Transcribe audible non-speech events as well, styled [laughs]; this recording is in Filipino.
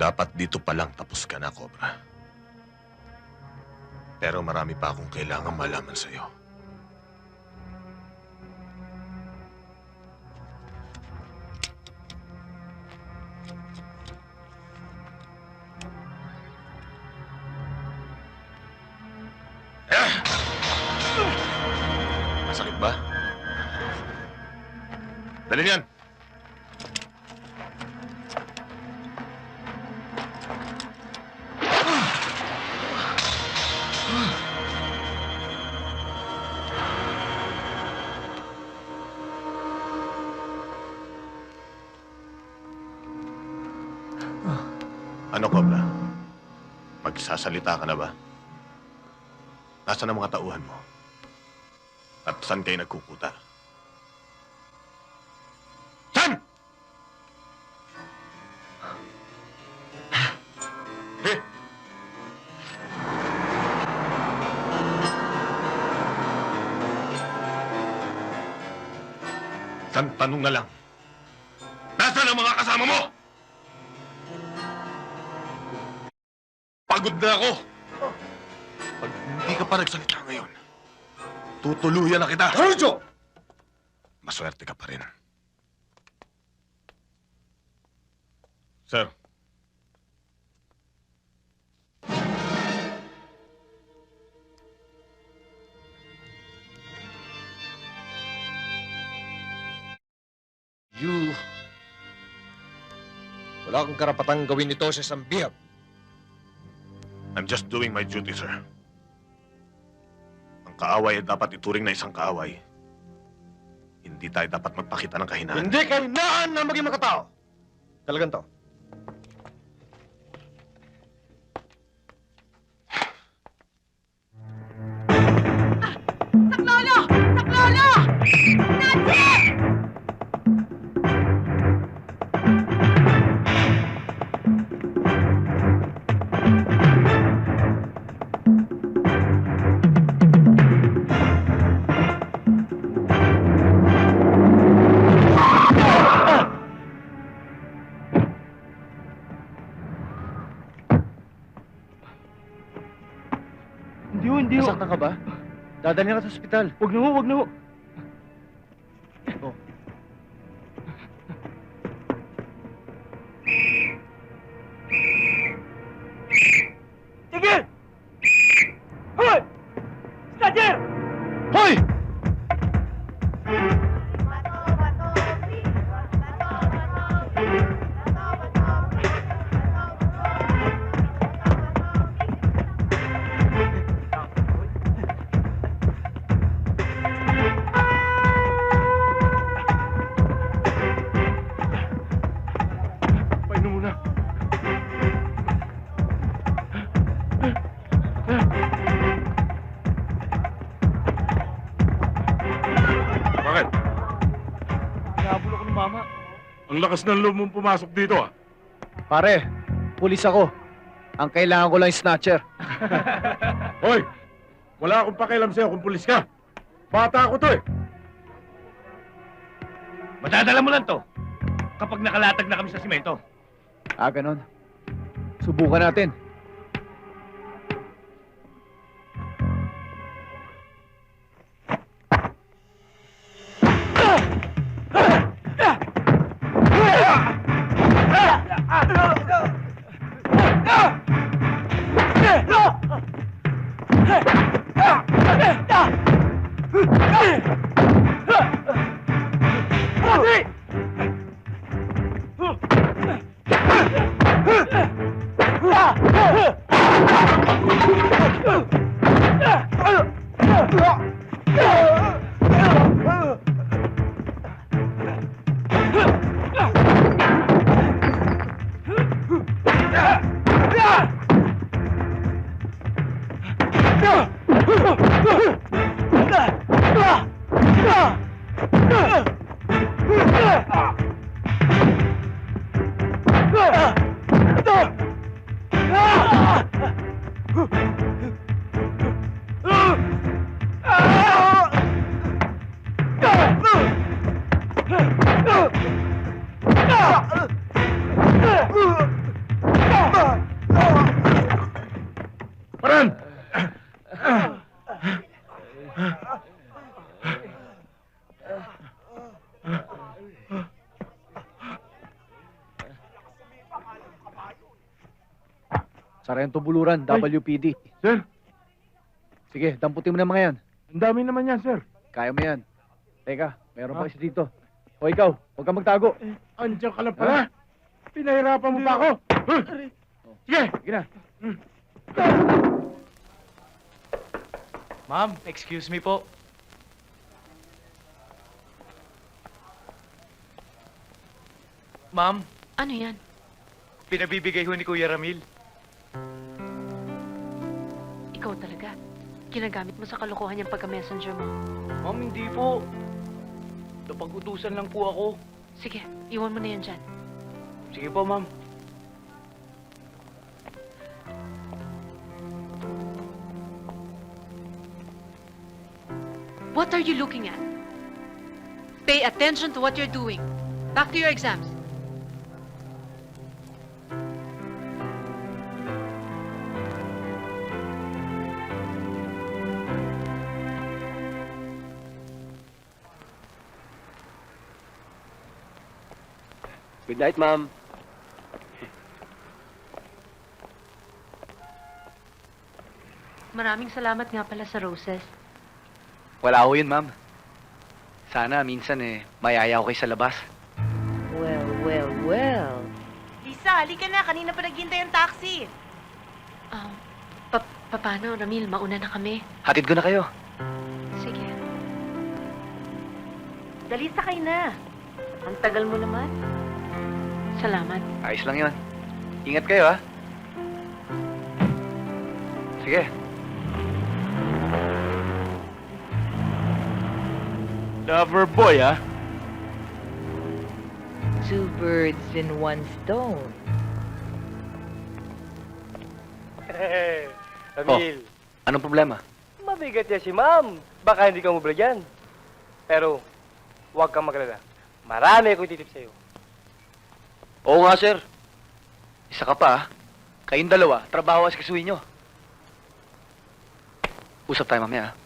Dapat dito pa lang tapos ka na, Cobra. Pero marami pa akong kailangan malaman sa'yo. Masakit ba? Dali niyan! Ano, Cobra? Magsasalita ka na ba? Nasaan ang mga tauhan mo? At saan kayo nagkukuta? Saan? Eh? San tanong na lang. Nasaan ang mga kasama mo? Pagod na ako. Pag hindi ka pa nagsalita ngayon, tutuluyan na kita. Sergio! Maswerte ka pa rin. Sir. You... Wala kang karapatang gawin ito sa isang bihag. I'm just doing my duty, sir. Ang kaaway ay dapat ituring na isang kaaway. Hindi tayo dapat magpakita ng kahinaan. Hindi kahinaan na maging makatao. Talagang to. Ka ba? Dadalhin ka sa ospital. Huwag na ho, huwag na ho. Nahabol ako ng mama. Ang lakas ng loob mong pumasok dito ah. Pare, pulis ako. Ang kailangan ko lang yung snatcher. [laughs] Hoy! Wala akong pakialam sa'yo kung pulis ka. Bata ako to eh. Madadala mo lang to. Kapag nakalatag na kami sa simento. Ah, ganon. Subukan natin. Ah! Run! Sarento Buluran, WPD. Sir, Sige, damputin mo na mga yan. ang dami naman yan, sir. Kaya mo yan. Teka, meron pa ah. isa dito. O ikaw, huwag kang magtago. Eh, andiyan ka lang pala. Pinahirapan mo pa ako. Oh. Sige, Sige na. Hmm. Ma'am, excuse me po. Ma'am, Ano yan? pinabibigay ho ni Kuya Ramil. Ikaw talaga. Ginagamit mo sa kalokohan yung pagka-messenger mo. Ma'am, hindi po. Napag-utusan lang po ako. Sige, iwan mo na yan dyan. Sige po, ma'am. What are you looking at? Pay attention to what you're doing. Back to your exams. Good night, ma'am. Maraming salamat nga pala sa roses. Wala ko yun, ma'am. Sana minsan eh, mayaya ko kayo sa labas. Well, well, well. Lisa, halika na. Kanina pa naghintay yung taxi. Um, pa paano, Ramil? Mauna na kami. Hatid ko na kayo. Sige. Dali sakay na. Ang tagal mo naman. Salamat. Ayos lang yun. Ingat kayo, ha? Sige. Lover boy, ah. Two birds in one stone. Ramil. Anong problema? Mabigat yan si ma'am. Baka hindi ka mubla dyan. Pero, huwag kang maglala. Marami akong titip sa'yo. Oo nga, sir. Isa ka pa, ha? Kayong dalawa, trabaho as kasuwi nyo. Usap tayo mamaya, ha?